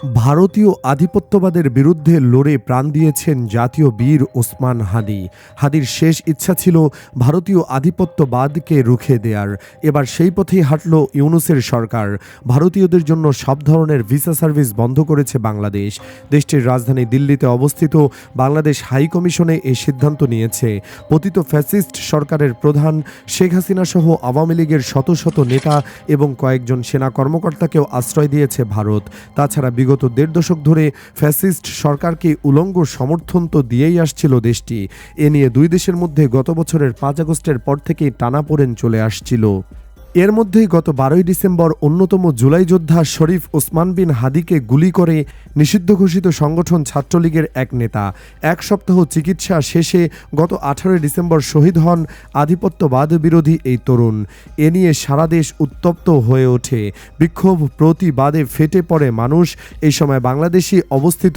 ভারতীয় আধিপত্যবাদের বিরুদ্ধে লড়ে প্রাণ দিয়েছেন জাতীয় বীর ওসমান হাদি হাদির শেষ ইচ্ছা ছিল ভারতীয় আধিপত্যবাদকে রুখে দেয়ার। এবার সেই পথেই হাঁটল ইউনুসের সরকার। ভারতীয়দের জন্য সব ধরনের ভিসা সার্ভিস বন্ধ করেছে বাংলাদেশ। দেশটির রাজধানী দিল্লিতে অবস্থিত বাংলাদেশ হাই কমিশনে এই সিদ্ধান্ত নিয়েছে। পতিত ফ্যাসিস্ট সরকারের প্রধান শেখ হাসিনা সহ আওয়ামী লীগের শত শত নেতা এবং কয়েকজন সেনা কর্মকর্তাকেও আশ্রয় দিয়েছে ভারত। তাছাড়া বিগত দেড় দশক ধরে ফ্যাসিস্ট সরকারকে উলঙ্গ সমর্থন তো দিয়েই আসছিল দেশটি। এ নিয়ে দুই দেশের মধ্যে গত বছরের পাঁচ আগস্টের পর থেকেই টানাপোড়েন চলে আসছিল। এর মধ্যেই গত বারোই ডিসেম্বর অন্যতম জুলাই যোদ্ধা শরীফ ওসমান বিন হাদিকে গুলি করে নিষিদ্ধ ঘোষিত সংগঠন ছাত্রলীগের এক নেতা। এক সপ্তাহ চিকিৎসা শেষে গত আঠারোই ডিসেম্বর শহীদ হন আধিপত্যবাদ বিরোধী এই তরুণ। এ নিয়ে সারা দেশ উত্তপ্ত হয়ে ওঠে। বিক্ষোভ, প্রতিবাদে ফেটে পড়ে মানুষ। এই সময় বাংলাদেশি অবস্থিত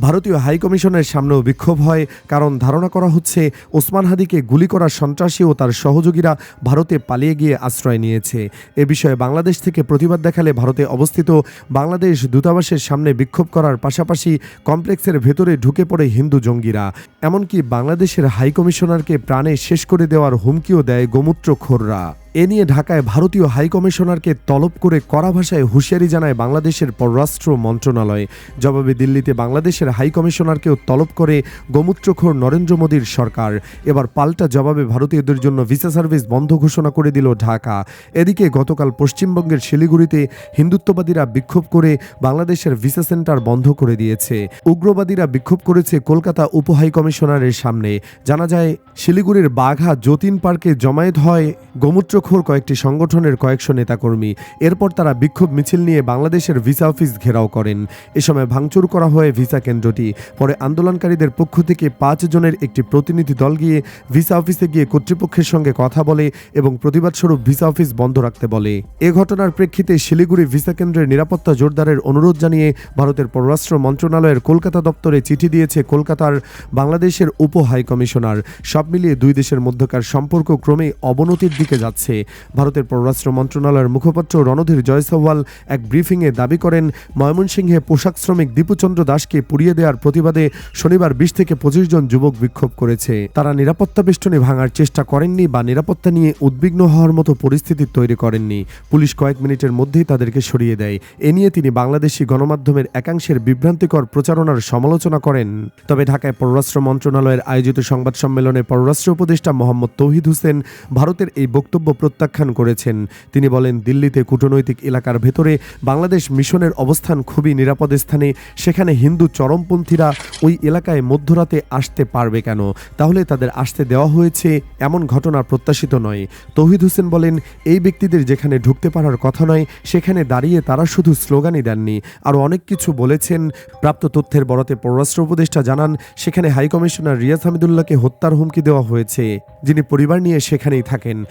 ভারতীয় হাইকমিশনের সামনেও বিক্ষোভ হয়। কারণ ধারণা করা হচ্ছে, ওসমান হাদিকে গুলি করা সন্ত্রাসী ও তার সহযোগীরা ভারতে পালিয়ে গিয়ে আশ্রয় নিয়েছে। এ বিষয়ে বাংলাদেশ থেকে প্রতিবাদ দেখালে ভারতে অবস্থিত বাংলাদেশ দূতাবাসের সামনে বিক্ষোভ করার পাশাপাশি কমপ্লেক্সের ভেতরে ঢুকে পড়ে হিন্দু জঙ্গিরা। এমনকি বাংলাদেশের হাইকমিশনারকে প্রাণে শেষ করে দেওয়ার হুমকিও দেয় গোমূত্রখোররা এ নিয়ে ঢাকায় ভারতীয় হাইকমিশনারকে তলব করে কড়া ভাষায় হুঁশিয়ারি জানায় বাংলাদেশের পররাষ্ট্র মন্ত্রণালয়। জবাবে দিল্লিতে বাংলাদেশের হাইকমিশনারকেও তলব করে গোমূত্রখোর নরেন্দ্র মোদীর সরকার। এবার পাল্টা জবাবে ভারতীয়দের জন্য ভিসা সার্ভিস বন্ধ ঘোষণা করে দিল ঢাকা। এদিকে গতকাল পশ্চিমবঙ্গের শিলিগুড়িতে হিন্দুত্ববাদীরা বিক্ষোভ করে বাংলাদেশের ভিসা সেন্টার বন্ধ করে দিয়েছে। উগ্রবাদীরা বিক্ষোভ করেছে কলকাতা উপ হাইকমিশনারের সামনে। জানা যায়, শিলিগুড়ির বাঘা যতীন পার্কে জমায়েত হয় গোমূত্রখোর কয়েকটি সংগঠনের কয়েকশো নেতাকর্মী। এরপর তারা বিক্ষোভ মিছিল নিয়ে বাংলাদেশের ভিসা অফিস ঘেরাও করেন। এ সময় ভাঙচুর করা হয় ভিসা কেন্দ্রটি। পরে আন্দোলনকারীদের পক্ষ থেকে পাঁচ জনের একটি প্রতিনিধি দল গিয়ে ভিসা অফিসে গিয়ে কর্তৃপক্ষের সঙ্গে কথা বলে এবং প্রতিবাদস্বরূপ ভিসা অফিস বন্ধ রাখতে বলে। এ ঘটনার প্রেক্ষিতে শিলিগুড়ি ভিসা কেন্দ্রের নিরাপত্তা জোরদারের অনুরোধ জানিয়ে ভারতের পররাষ্ট্র মন্ত্রণালয়ের কলকাতা দপ্তরে চিঠি দিয়েছে কলকাতার বাংলাদেশের উপ হাইকমিশনার। সব মিলিয়ে দুই দেশের মধ্যকার সম্পর্ক ক্রমেই অবনতির দিকে যাচ্ছে। ভারতের পররাষ্ট্র মন্ত্রণালয়ের মুখপাত্র রণধীর জয়সওয়াল এক ব্রিফিংয়ে দাবি করেন, ময়মনসিংহে পোশাক শ্রমিক দীপুচন্দ্র দাসকে পুড়িয়ে দেওয়ার প্রতিবাদে শনিবার বিশ থেকে পঁচিশ জন যুবক বিক্ষোভ করেছে। তারা নিরাপত্তা বেষ্টনী ভাঙার চেষ্টা করেননি বা নিরাপত্তা নিয়ে উদ্বিগ্ন হওয়ার মতো পরিস্থিতি তৈরি করেননি। পুলিশ কয়েক মিনিটের মধ্যেই তাদেরকে সরিয়ে দেয়। এ নিয়ে তিনি বাংলাদেশি গণমাধ্যমের একাংশের বিভ্রান্তিকর প্রচারণার সমালোচনা করেন। তবে ঢাকায় পররাষ্ট্র মন্ত্রণালয়ের আয়োজিত সংবাদ সম্মেলনে পররাষ্ট্র উপদেষ্টা মোহাম্মদ তৌহিদ হোসেন ভারতের এই বক্তব্য প্রত্যাখ্যান করেছেন। তিনি বলেন, দিল্লিতে কূটনৈতিক এলাকার ভেতরে বাংলাদেশ মিশনের অবস্থান খুবই নিরাপদ স্থানে, সেখানে হিন্দু চরমপন্থীরা ওই এলাকায় মধ্যরাতে আসতে পারবে কেন? তাহলে তাদের আসতে দেওয়া হয়েছে এমন ঘটনা প্রত্যাশিত নয়। তৌহিদ হোসেন বলেন, এই ব্যক্তিদের যেখানে ঢুকতে পারার কথা নয়, সেখানে দাঁড়িয়ে তারা শুধু স্লোগানই দেননি। আরও অনেক কিছু বলেছেন। প্রাপ্ত তথ্যের বরাতে পররাষ্ট্র উপদেষ্টা জানান, সেখানে হাইকমিশনার রিয়াজ হামিদুল্লাহকে হত্যার হুমকি দেওয়া হয়েছে। যিনি পরিবার নিয়ে সেখানেই থাকেন।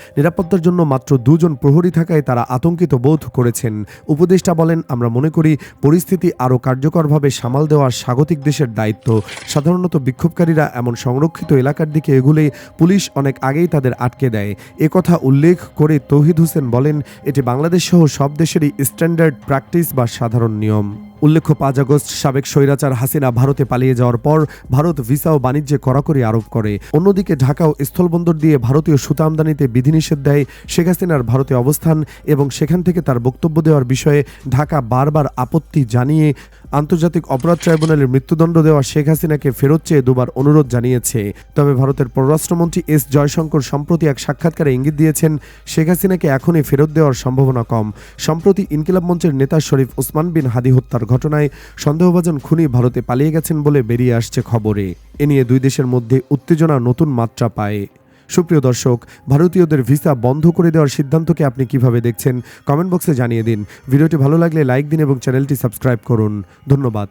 নিরাপত্তার জন্য মাত্র দুজন প্রহরী থাকায় তারা আতঙ্কিত বোধ করেছেন। উপদেষ্টা বলেন, আমরা মনে করি পরিস্থিতি আরও কার্যকরভাবে সামাল দেওয়া স্বাগতিক দেশের দায়িত্ব। সাধারণত বিক্ষোভকারীরা এমন সংরক্ষিত এলাকার দিকে এগুলে পুলিশ অনেক আগেই তাদের আটকে দেয়। একথা উল্লেখ করে তৌহিদ হোসেন বলেন, এটি বাংলাদেশ সহ সব দেশেরই স্ট্যান্ডার্ড প্র্যাকটিস বা সাধারণ নিয়ম। উল্লেখ্য, পাঁচ আগস্ট সাবেক স্বৈরাচার হাসিনা ভারতে পালিয়ে যাওয়ার পর ভারত ভিসা ও বাণিজ্যে কড়াকড়ি আরোপ করে। অন্যদিকে ঢাকাও স্থলবন্দর দিয়ে ভারতীয় সুতা আমদানিতে বিধিনিষেধ দেয় শেখ হাসিনার ভারতে অবস্থান এবং সেখান থেকে তার বক্তব্য দেওয়ার বিষয়ে ঢাকা বারবার আপত্তি জানিয়ে আন্তর্জাতিক অপরাধ ট্রাইব্যুনালের মৃত্যুদণ্ড দেওয়া শেখ হাসিনাকে ফেরত চেয়ে দুবার অনুরোধ জানিয়েছে। তবে ভারতের পররাষ্ট্রমন্ত্রী এস জয়শঙ্কর সম্প্রতি এক সাক্ষাৎকারে ইঙ্গিত দিয়েছেন, শেখ হাসিনাকে এখনই ফেরত দেওয়ার সম্ভাবনা কম। সম্প্রতি ইনকিলাব মঞ্চের নেতা শরীফ ওসমান বিন হাদি হত্যার ঘটনায় সন্দেহভাজন খুনি ভারতে পালিয়ে গেছেন বলে বেরিয়ে আসছে খবরে। এ নিয়ে দুই দেশের মধ্যে উত্তেজনা নতুন মাত্রা পায়। সুপ্রিয় দর্শক, ভারতীয়দের ভিসা বন্ধ করে দেওয়ার সিদ্ধান্তকে আপনি কীভাবে দেখছেন? কমেন্ট বক্সে জানিয়ে দিন। ভিডিওটি ভালো লাগলে লাইক দিন এবং চ্যানেলটি সাবস্ক্রাইব করুন। ধন্যবাদ।